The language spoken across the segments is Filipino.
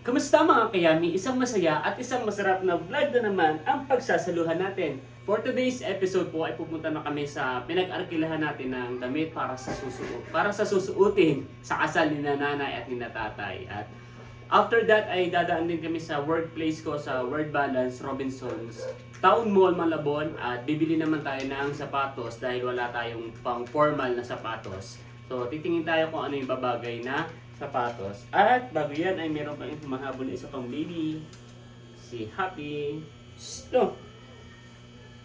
Kamusta mga kayami? Isang masaya at isang masarap na vlog na naman ang pagsasaluhan natin. For today's episode po ay pupunta na kami sa pinag-arkilahan natin ng damit para sa susuot. Para sa susuotin sa kasal ni nanay at ni tatay. At after that ay dadaan din kami sa workplace ko sa Word Balance Robinsons Town Mall Malabon at bibili naman tayo ng sapatos dahil wala tayong pang formal na sapatos. So titingin tayo kung ano yung babagay na sapatos. At bago yan ay meron pang humahabol na isa pang baby. Si Happy. Shh, no.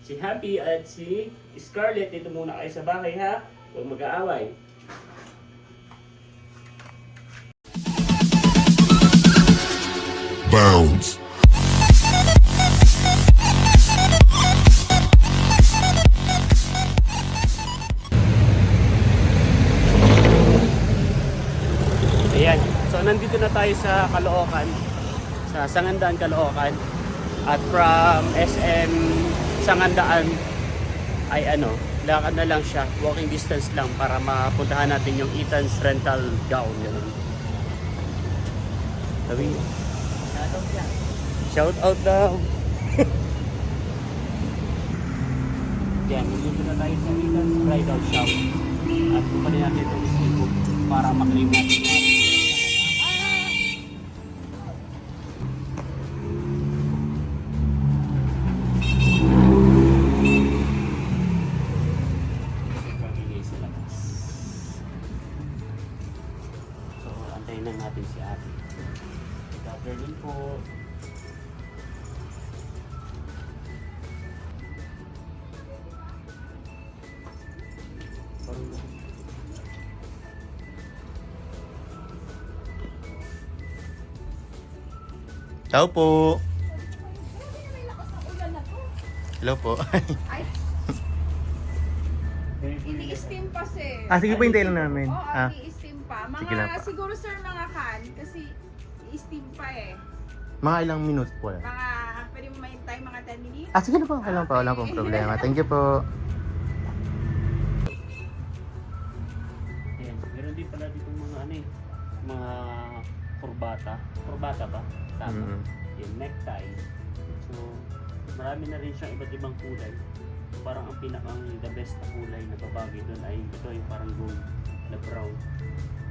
Si Happy at si Scarlett. Dito muna kayo sa bahay ha. Huwag mag-aaway. Bounds. Nandito na tayo sa Caloocan. Sa Sangandaan, Caloocan. At from SM Sangandaan ay ano, lakad na lang siya. Walking distance lang para mapuntahan natin yung Ethan's Rental Gown. Ganun. Sabi Shout out daw. Yan, nandito na tayo sa Ethan's Bridal Shop. At kumpanin natin itong isibo para maklaim natin Afternoon po. Ciao po. Hello po. Ay, ini-steam pa sir. ah, sige po, hintayin lang namin. Oo, Ah, i-steam pa. Mga, Sige lang po. siguro sir, mga kan, kasi i-steam pa eh. mga ilang minutes po. yan? Mga, pwede mo mahintay mga 10 minutes. Ah, sige na po. Okay lang po. Wala pong problema. Thank you po. Ayan, meron din pala dito mga ano eh, mga kurbata. Kurbata ba? Tama. Mm. Yung necktie. So, marami na rin siyang iba't ibang kulay. So, parang ang pinakang the best na kulay na babagay doon ay ito yung parang gold na brown.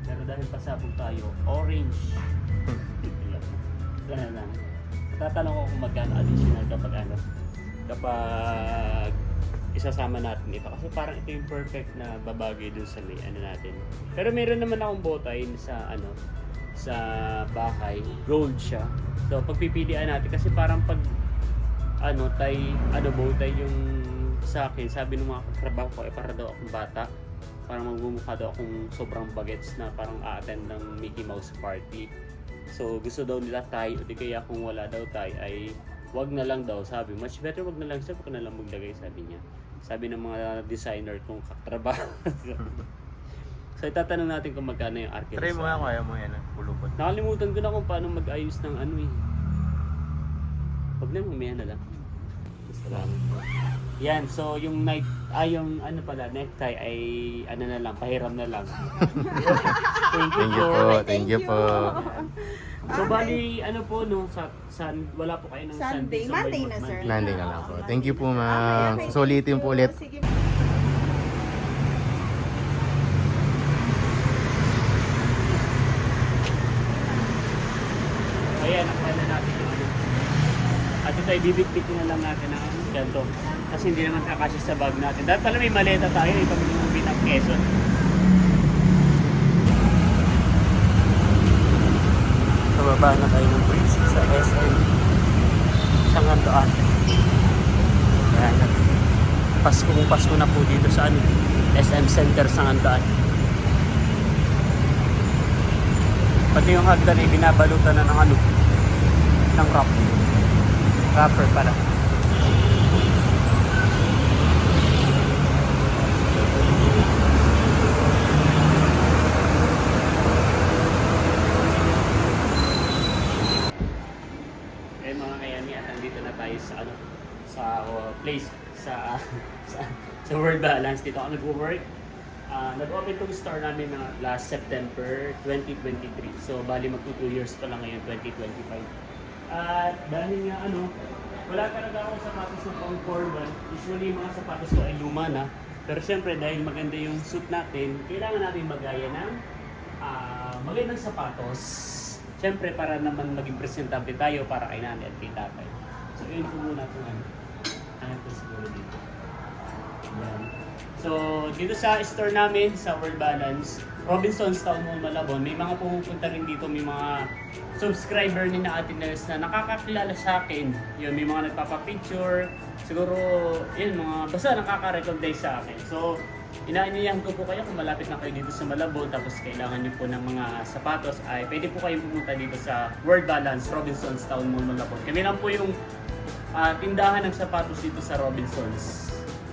Pero dahil pasabog tayo, orange. Ganun lang. Tatanong ko kung magkano additional kapag ano, kapag isasama natin ito. Kasi parang ito yung perfect na babagay dun sa may ano natin. Pero meron naman akong bowtie sa ano, sa bahay. Gold siya. So pagpipilian natin kasi parang pag ano, tay, ano bowtie yung sa akin, sabi ng mga katrabaho ko, eh para daw akong bata. Parang magmumukha daw akong sobrang bagets na parang a-attend ng Mickey Mouse party. So gusto daw nila tie o di kaya kung wala daw tie ay wag na lang daw sabi. Much better wag na lang siya wag na lang maglagay sabi niya. Sabi ng mga designer kung katrabaho. so itatanong natin kung magkano yung arcade. Try mo nga kaya mo yan. ah, Pulupot. Nakalimutan ko na kung paano mag-ayos ng ano eh. Wag na, mamaya na lang. Salamat. Yan, so yung night, ah, yung ano pala, necktie ay ano na lang, pahiram na lang. Thank you Thank you po. po. Thank you po. So bali, ano po no, sa, sa wala po kayo ng Sunday. Sunday. so Monday may na, sir. Monday. Na lang po. Thank you po, Okay, ma'am. okay, Susulitin po ulit. Sige. Ayan, nakuha na natin yung ano. At ito ay bibit-bit na lang natin ang ganito. Kasi hindi naman kakasya sa bag natin. Dahil pala may maleta tayo, ito yung binang Quezon. So baba na tayo ng bridge sa SM Sangandaan. Ayan. Pasko Pasko na po dito sa ano, SM Center Sangandaan. Pati yung hagdan ay binabalutan na ng ano, ng wrap. Wrapper pala. Eh mga kayani at nandito na tayo sa ano sa uh, place sa sa sa World Balance dito ako nag-work Ah, nag-open tong store namin na last September 2023. So, bali magto 2 years pa lang ngayon, 2025. At dahil nga ano, wala talaga akong sapatos na pang formal. Usually, yung mga sapatos ko ay luma na. Pero syempre, dahil maganda yung suit natin, kailangan natin magaya ng ah, magandang sapatos. Syempre, para naman maging presentable tayo para kay nanay at kay tatay. So, yun po muna itong ano. Ano po siguro dito. Yan. So, dito sa store namin, sa World Balance, Robinson's Town Mall Malabon, may mga pumupunta rin dito, may mga subscriber ni na Ate Nels na nakakakilala sa akin. Yun, may mga nagpapapicture, siguro, yun, mga, basta nakaka-recognize sa akin. So, inaanyayahan ko po kayo kung malapit na kayo dito sa Malabon, tapos kailangan niyo po ng mga sapatos, ay pwede po kayong pumunta dito sa World Balance, Robinson's Town Mall Malabon. Kami lang po yung ah, tindahan ng sapatos dito sa Robinson's.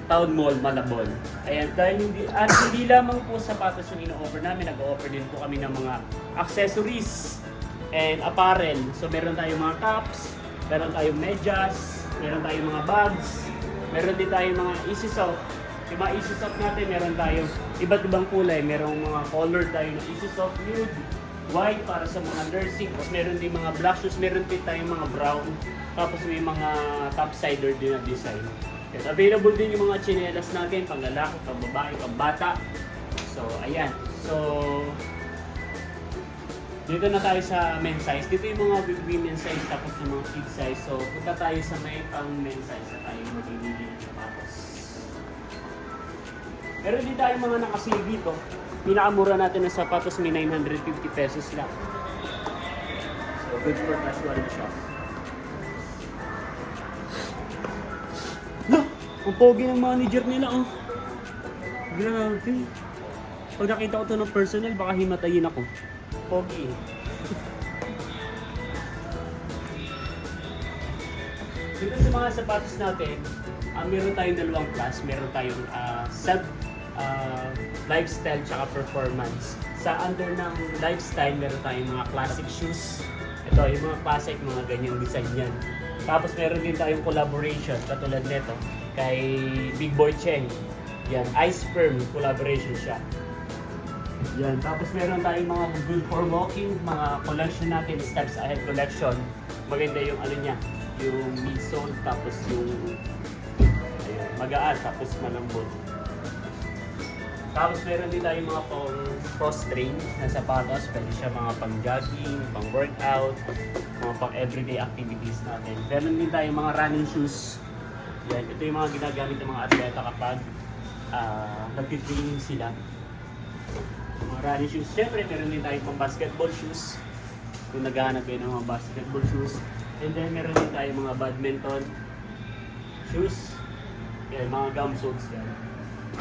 Town Mall, Malabon. Ayan, dahil hindi, at hindi lamang po sapatos yung ino-offer namin, nag-offer din po kami ng mga accessories and apparel. So meron tayong mga caps, meron tayong medyas, meron tayong mga bags, meron din tayong mga easy sock. Yung mga easy sock natin, meron tayong iba't ibang kulay. Merong mga color tayo ng easy sock nude, white para sa mga nursing. Tapos meron din mga black shoes, meron din tayong mga brown. Tapos may mga topsider din na design. Yes, available din yung mga chinelas natin, pang lalaki, pang babae, pang bata. So, ayan. So, dito na tayo sa men's size. Dito yung mga women's size tapos yung mga kid size. So, punta tayo sa may pang men's size na tayo magigili ng sapatos. Pero di tayo mga nakasale dito. Pinakamura natin ng sapatos may 950 pesos lang. So, good for casual na siya. Ang pogi ng manager nila, oh. Grabe. Pag nakita ko to ng personal, baka himatayin ako. Pogi. Dito sa mga sapatos natin, ah, meron tayong dalawang class. Meron tayong ah, sub ah, lifestyle tsaka performance. Sa under ng lifestyle, meron tayong mga classic shoes. Ito, yung mga classic, mga ganyang design yan. Tapos meron din tayong collaboration, katulad nito, kay Big Boy Cheng. Yan, Ice Firm, collaboration siya. Yan, tapos meron tayong mga good for walking, mga collection natin, Steps Ahead collection. Maganda yung ano niya, yung midsole, tapos yung ayun, magaan, tapos malambot. Tapos meron din tayong mga pang cross train na sapatos, pwede siya mga pang jogging, pang workout, mga pang everyday activities natin. Meron din tayong mga running shoes. Yan, ito yung mga ginagamit ng mga atleta kapag uh, nagtitraining sila mga running shoes. Siyempre, meron din tayo pang basketball shoes. Kung naghahanap kayo ng mga basketball shoes. And then, meron din tayo mga badminton shoes. Yan, mga gum soles yan.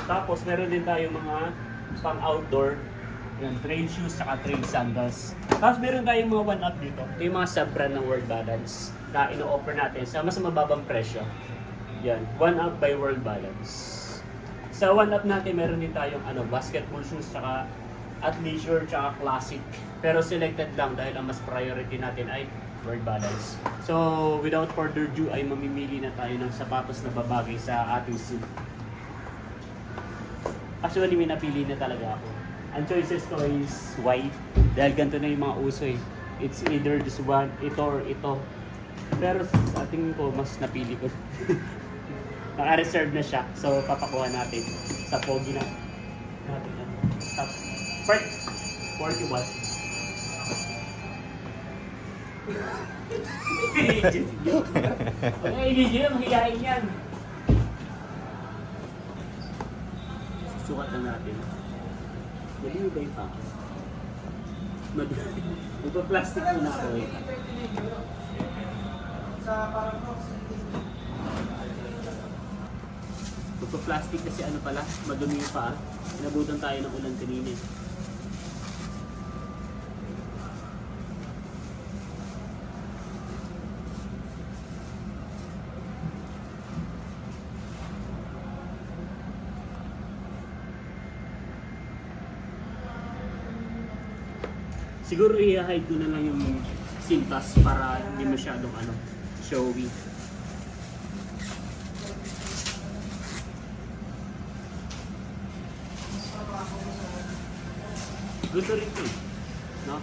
Tapos, meron din tayo mga pang outdoor. Yan, trail shoes saka trail sandals. Tapos, meron tayong mga one-up dito. Ito yung mga sub-brand ng World Balance na ino-offer natin sa mas mababang presyo. Yan, one-up by World Balance. Sa one up natin, meron din tayong ano, basketball shoes, tsaka athleisure, tsaka classic. Pero selected lang dahil ang mas priority natin ay word balance. So, without further ado, ay mamimili na tayo ng sapatos na babagay sa ating suit. Actually, may napili na talaga ako. Ang choices ko is white. Dahil ganito na yung mga uso eh. It's either this one, ito or ito. Pero sa tingin ko, mas napili ko. Naka-reserve na siya. So, papakuha natin sa pogi na natin. yan. Stop. Part 41. Okay, hindi yun. Mahihain yan. Susukat na natin. Mali ba yung pako? Madali. Magpa-plastic muna ako eh. Magpa-plastic kasi ano pala, madumi yung paa. Inabutan tayo ng ulan kanina. eh. Siguro i-hide ko na lang yung sintas para hindi masyadong ano, showy. Gusto rin to eh. No?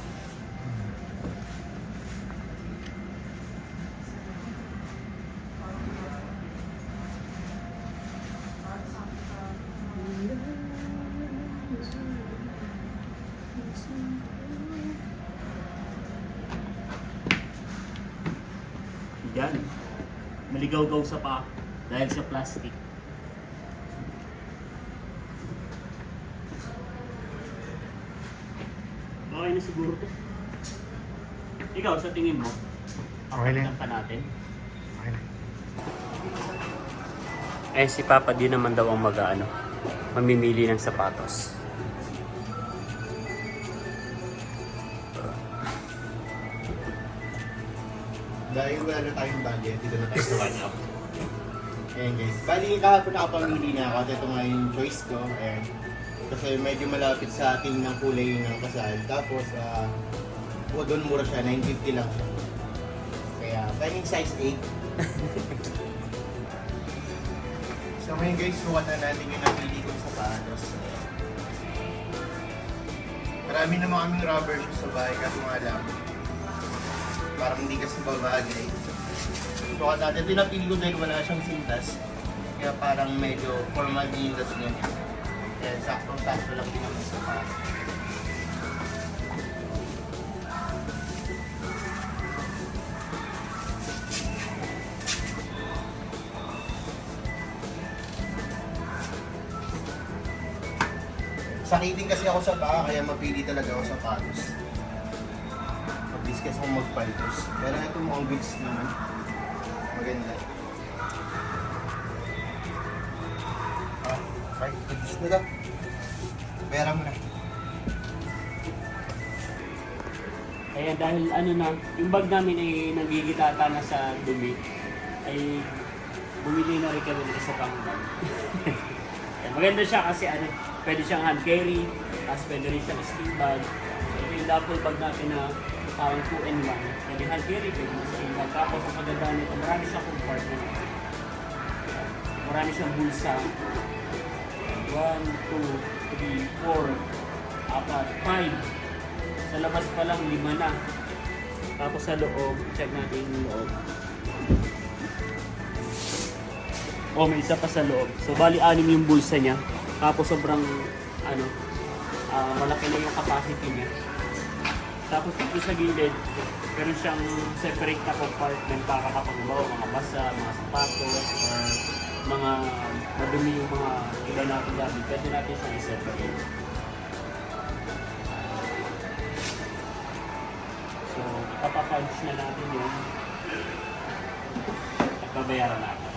Yan. Maligaw-gaw sa pa dahil sa plastic. Okay na siguro to. Ikaw, sa tingin mo, Okay. Tignan pa natin. Okay na. Eh, si Papa di naman daw ang mag-ano, mamimili ng sapatos. Dahil wala na tayong budget, dito na tayo sa one up. Ayan guys. Bali, kahapon nakapamili na ako. At ito nga yung choice ko. Ayan. Kasi medyo malapit sa ating ng kulay ng kasal. Tapos, uh, doon mura siya. 950 lang siya. Kaya, timing size 8. so ngayon guys, sukat na natin yung napili kong sapatos. Marami naman kaming rubber shoes sa bahay kaso nga lang parang hindi kasi babagay. Sukat natin, ito yung napili ko dahil wala siyang sintas. Kaya parang medyo formal din yung dating niya. Kaya sakto-sakto lang din naman sa. Sakitin kasi ako sa paa, kaya mapili talaga ako sa patos mag-discuss kung magpaltos. Pero ito mukhang goods naman. Maganda. Goods na daw. Pera mo na. Kaya dahil ano na, yung bag namin ay nagigitata na sa dumi, ay bumili na rin kami ng isa pang bag. Maganda siya kasi ano, pwede siyang hand carry, tapos pwede rin siyang steam bag. So ito yung double bag natin na parang 2 in 1. Pwede hand carry, pwede na steam bag. Tapos ang maganda nito, marami siyang compartment. Marami siyang bulsa. 1, 2, 3, 4, apat, 5. Sa labas pa lang, lima na. Tapos sa loob, check natin yung loob. Oh, may isa pa sa loob. So, bali anim yung bulsa niya. Tapos sobrang, ano, ah, malaki na yung capacity niya. Tapos dito sa gilid, meron siyang separate na compartment para kapag bawa, mga basa, mga sapatos, or mga madumi yung mga iba natin dati. Pwede natin siyang i-separate. So, ipapapunch na natin yun. At babayaran natin.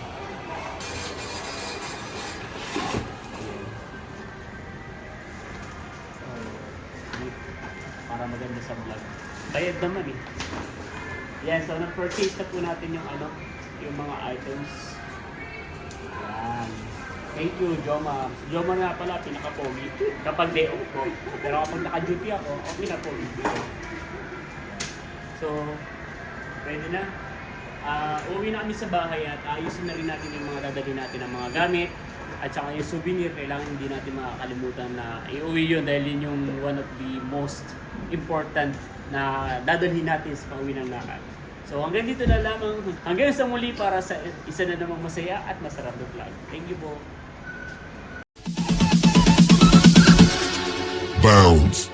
Para maganda sa vlog. Bayad naman eh. Yan, so na-purchase na po natin yung ano, yung mga items. Yan. Thank you, Joma. Joma na pala, pinaka-pogi. Kapag day off ko. Pero kapag naka-duty ako, okay na pogi. So, pwede na. Ah, uwi na kami sa bahay at ayusin na rin natin yung mga dadali natin ng mga gamit. At saka yung souvenir, kailangan hindi natin makakalimutan na iuwi yun dahil yun yung one of the most important na dadalhin natin sa pauwi ng lakad. So hanggang dito na lamang. Hanggang sa muli para sa isa na namang masaya at masarap na vlog. Thank you po. Bounds.